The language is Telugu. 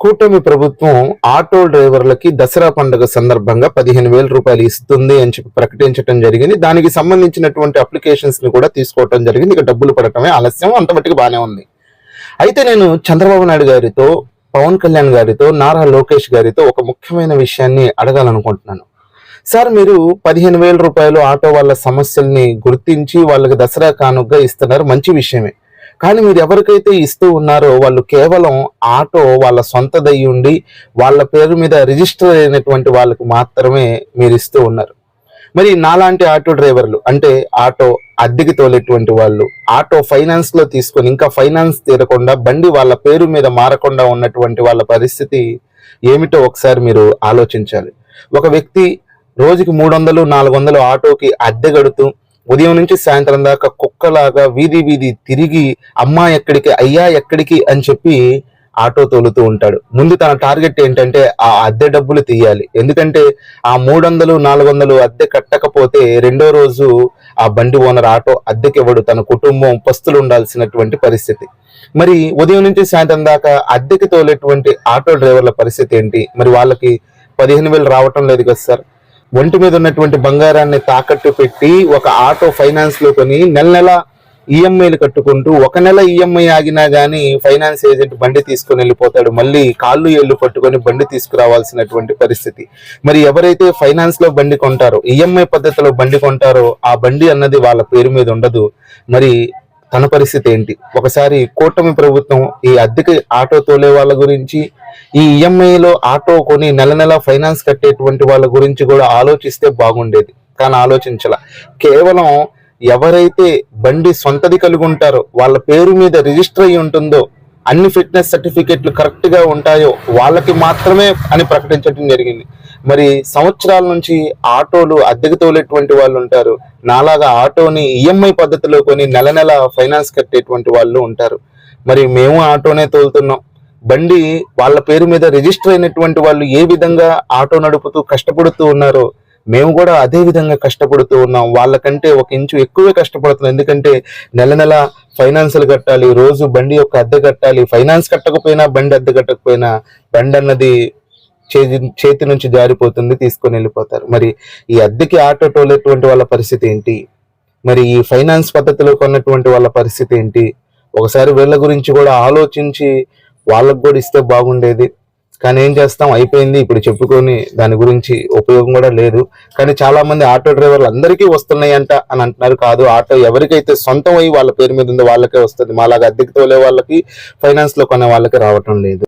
కూటమి ప్రభుత్వం ఆటో డ్రైవర్లకి దసరా పండుగ సందర్భంగా పదిహేను వేల రూపాయలు ఇస్తుంది అని చెప్పి ప్రకటించడం జరిగింది. దానికి సంబంధించినటువంటి అప్లికేషన్స్ని కూడా తీసుకోవడం జరిగింది. ఇక డబ్బులు పడటమే ఆలస్యం. అంత మట్టుకు బాగానే ఉంది. అయితే నేను చంద్రబాబు నాయుడు గారితో పవన్ కళ్యాణ్ గారితో నారా లోకేష్ గారితో ఒక ముఖ్యమైన విషయాన్ని అడగాలనుకుంటున్నాను. సార్ మీరు పదిహేను వేల రూపాయలు ఆటో వాళ్ళ సమస్యల్ని గుర్తించి వాళ్ళకి దసరా కానుకగా ఇస్తున్నారు. మంచి విషయమే. కానీ మీరు ఎవరికైతే ఇస్తూ ఉన్నారో వాళ్ళు కేవలం ఆటో వాళ్ళ సొంతదై ఉండి వాళ్ళ పేరు మీద రిజిస్టర్ అయినటువంటి వాళ్ళకి మాత్రమే మీరు ఇస్తూ ఉన్నారు. మరి నాలాంటి ఆటో డ్రైవర్లు అంటే ఆటో అద్దెకి తోలేటువంటి వాళ్ళు ఆటో ఫైనాన్స్లో తీసుకొని ఇంకా ఫైనాన్స్ తీరకుండా బండి వాళ్ళ పేరు మీద మారకుండా ఉన్నటువంటి వాళ్ళ పరిస్థితి ఏమిటో ఒకసారి మీరు ఆలోచించాలి. ఒక వ్యక్తి రోజుకి మూడు వందలు నాలుగు వందలు ఆటోకి అద్దె గడుతూ ఉదయం నుంచి సాయంత్రం దాకా కుక్కలాగా వీధి వీధి తిరిగి అమ్మా ఎక్కడికి అయ్యా ఎక్కడికి అని చెప్పి ఆటో తోలుతూ ఉంటాడు. ముందు తన టార్గెట్ ఏంటంటే ఆ అద్దె డబ్బులు తీయాలి. ఎందుకంటే ఆ మూడు వందలు నాలుగు వందలు అద్దె కట్టకపోతే రెండో రోజు ఆ బండి ఓనర్ ఆటో అద్దెకి ఇవ్వడు తన కుటుంబం పస్తులు ఉండాల్సినటువంటి పరిస్థితి. మరి ఉదయం నుంచి సాయంత్రం దాకా అద్దెకి తోలేటువంటి ఆటో డ్రైవర్ల పరిస్థితి ఏంటి? మరి వాళ్ళకి పదిహేను వేలు రావటం లేదు కదా సార్? ఒంటి మీద ఉన్నటువంటి బంగారాన్ని తాకట్టు పెట్టి ఒక ఆటో ఫైనాన్స్లో కొని నెల నెల ఈఎంఐలు కట్టుకుంటూ ఒక నెల ఈఎంఐ ఆగినా గానీ ఫైనాన్స్ ఏజెంట్ బండి తీసుకొని వెళ్ళిపోతాడు. మళ్ళీ కాళ్ళు ఏళ్ళు పట్టుకొని బండి తీసుకురావాల్సినటువంటి పరిస్థితి. మరి ఎవరైతే ఫైనాన్స్లో బండి కొంటారో ఈఎంఐ పద్ధతిలో బండి కొంటారో ఆ బండి అన్నది వాళ్ళ పేరు మీద ఉండదు. మరి తన పరిస్థితి ఏంటి? ఒకసారి కూటమి ప్రభుత్వం ఈ అద్దెకి ఆటో తోలే వాళ్ళ గురించి ఈ ఈఎంఐలో ఆటో కొని నెల నెల ఫైనాన్స్ కట్టేటువంటి వాళ్ళ గురించి కూడా ఆలోచిస్తే బాగుండేది. కానీ ఆలోచించాల. కేవలం ఎవరైతే బండి సొంతది కలిగి ఉంటారో వాళ్ళ పేరు మీద రిజిస్టర్ అయి ఉంటుందో అన్ని ఫిట్నెస్ సర్టిఫికెట్లు కరెక్ట్గా ఉంటాయో వాళ్ళకి మాత్రమే అని ప్రకటించడం జరిగింది. మరి సంవత్సరాల నుంచి ఆటోలు అద్దెకు తోలేటువంటి వాళ్ళు ఉంటారు. నాలాగా ఆటోని ఈఎంఐ పద్ధతిలో కొని నెల నెల ఫైనాన్స్ కట్టేటువంటి వాళ్ళు ఉంటారు. మరి మేము ఆటోనే తోలుతున్నాం. బండి వాళ్ళ పేరు మీద రిజిస్టర్ అయినటువంటి వాళ్ళు ఏ విధంగా ఆటో నడుపుతూ కష్టపడుతూ ఉన్నారో మేము కూడా అదే విధంగా కష్టపడుతూ ఉన్నాం. వాళ్ళకంటే ఒక ఇంచు ఎక్కువే కష్టపడుతున్నాం. ఎందుకంటే నెల నెల ఫైనాన్సులు కట్టాలి రోజు బండి యొక్క అద్దె కట్టాలి ఫైనాన్స్ కట్టకపోయినా బండి అద్దె కట్టకపోయినా బండి అన్నది చేతి చేతి నుంచి జారిపోతుంది తీసుకొని వెళ్ళిపోతారు. మరి ఈ అద్దెకి ఆటో టోలేటువంటి వాళ్ళ పరిస్థితి ఏంటి? మరి ఈ ఫైనాన్స్ పద్ధతిలో కొన్నటువంటి వాళ్ళ పరిస్థితి ఏంటి? ఒకసారి వీళ్ళ గురించి కూడా ఆలోచించి వాళ్ళకు కూడా ఇస్తే బాగుండేది. కానీ ఏం చేస్తాం? అయిపోయింది. ఇప్పుడు చెప్పుకొని దాని గురించి ఉపయోగం కూడా లేదు. కానీ చాలా మంది ఆటో డ్రైవర్లు అందరికీ వస్తున్నాయంట అని అంటున్నారు. కాదు ఆటో ఎవరికైతే సొంతం అయ్యి వాళ్ళ పేరు మీద ఉందో వాళ్ళకే వస్తుంది. మాలాగా అద్దెకి తోలే వాళ్ళకి ఫైనాన్స్లో కొనే వాళ్ళకి రావటం లేదు.